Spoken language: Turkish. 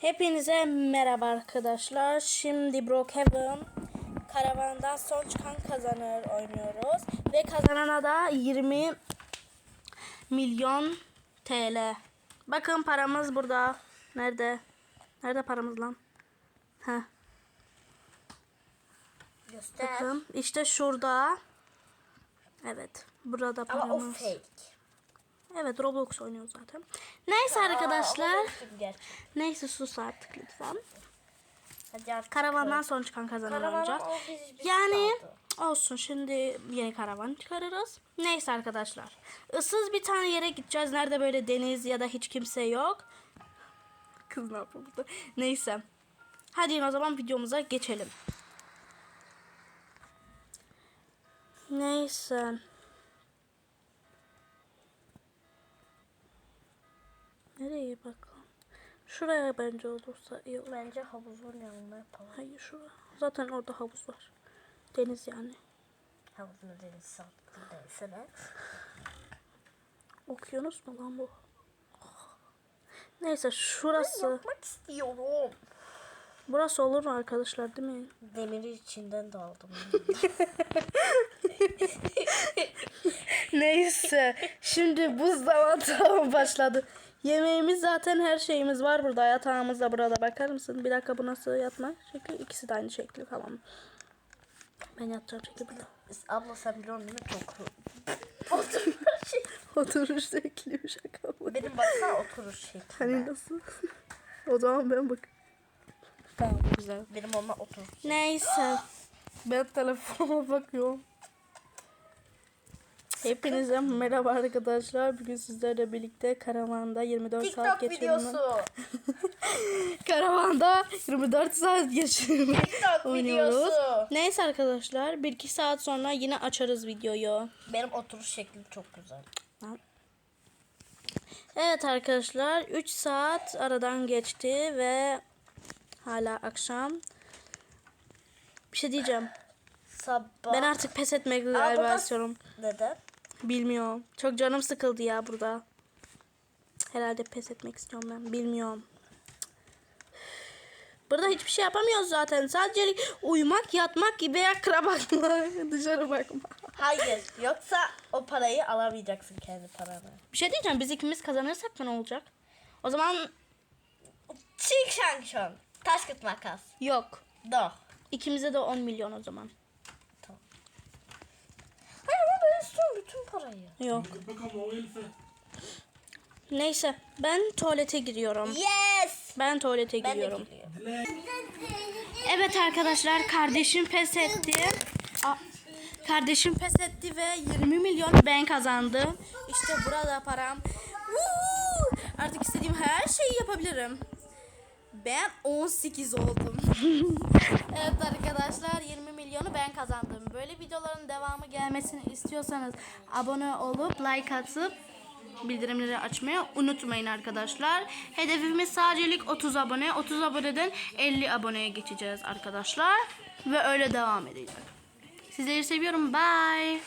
Hepinize merhaba arkadaşlar. Şimdi Brookhaven karavandan son çıkan kazanır oynuyoruz. Ve kazanana da 20 milyon TL. Bakın paramız burada. Nerede? Nerede paramız lan? Heh, Göster. bakın. İşte şurada. Evet. Burada Ama o paramız. fake. Evet Roblox oynuyor zaten. Neyse arkadaşlar. Aa, gerçek. Neyse sus artık lütfen. Hadi artık. Karavandan son çıkan kazanır Karavan olacak. Yani kaldı. olsun şimdi yeni karavan çıkarırız. Neyse arkadaşlar. Issız bir tane yere gideceğiz. Nerede böyle deniz ya da hiç kimse yok. Kız ne yapıyor burada? Neyse. Hadi o zaman videomuza geçelim. Neyse. Nereye bakalım? Şuraya bence olursa iyi olur. Bence havuzun yanında yapalım. Hayır şura. Zaten orada havuz var. Deniz yani. Havuzun deniz sağlıklı desene. Okyanus mu lan bu? Neyse şurası. Yapmak istiyorum. Burası olur mu arkadaşlar değil mi? Demiri içinden de aldım. Neyse. Şimdi buz zaman tamam başladı. Yemeğimiz zaten her şeyimiz var burada. Yatağımız da burada. Bakar mısın? Bir dakika bu nasıl yatma şekli? İkisi de aynı şekli tamam. Ben yatacağım şekli burada. Abla sen biliyorsun değil mi çok Oturuş şey. Oturuş şekli bir şaka mı? Benim baksana oturuş şekli. Hani nasıl? o zaman ben bak. Tamam güzel. Benim onunla oturuş. Neyse. Ben telefonuma bakıyorum. Hepinize merhaba arkadaşlar. Bugün sizlerle birlikte karavanda 24 saat TikTok geçirme. videosu. Karavanda 24 saat geçirme TikTok oynuyoruz. videosu. Neyse arkadaşlar 1-2 saat sonra yine açarız videoyu. Benim oturuş şeklim çok güzel. Evet arkadaşlar 3 saat aradan geçti ve hala akşam. Bir şey diyeceğim. Sabah. Ben artık pes etmek galiba burada- istiyorum. Neden? Bilmiyorum. Çok canım sıkıldı ya burada. Herhalde pes etmek istiyorum ben. Bilmiyorum. Burada hiçbir şey yapamıyoruz zaten. Sadece uyumak, yatmak gibi ekra bakma. Dışarı bakma. Hayır. Yoksa o parayı alamayacaksın kendi paranı. Bir şey diyeceğim. Biz ikimiz kazanırsak ne olacak? O zaman Çink şank şon. Taş kıt makas. yok. Do. İkimize de 10 milyon o zaman. Hayır ama ben istiyorum bütün parayı. Yok. Bakalım o. Neyse. Ben tuvalete giriyorum. Yes. Ben tuvalete Ben giriyorum. Evet arkadaşlar kardeşim pes etti. Aa, kardeşim pes etti ve 20 milyon ben kazandım. İşte burada param. Woo! Artık istediğim her şeyi yapabilirim. Ben 18 oldum. evet arkadaşlar 20 milyonu ben kazandım. Böyle videoların devamı gelmesini istiyorsanız abone olup like atıp bildirimleri açmayı unutmayın arkadaşlar. Hedefimiz sadecelik 30 abone. 30 aboneden 50 aboneye geçeceğiz arkadaşlar. Ve öyle devam edecek. Sizleri seviyorum. Bye.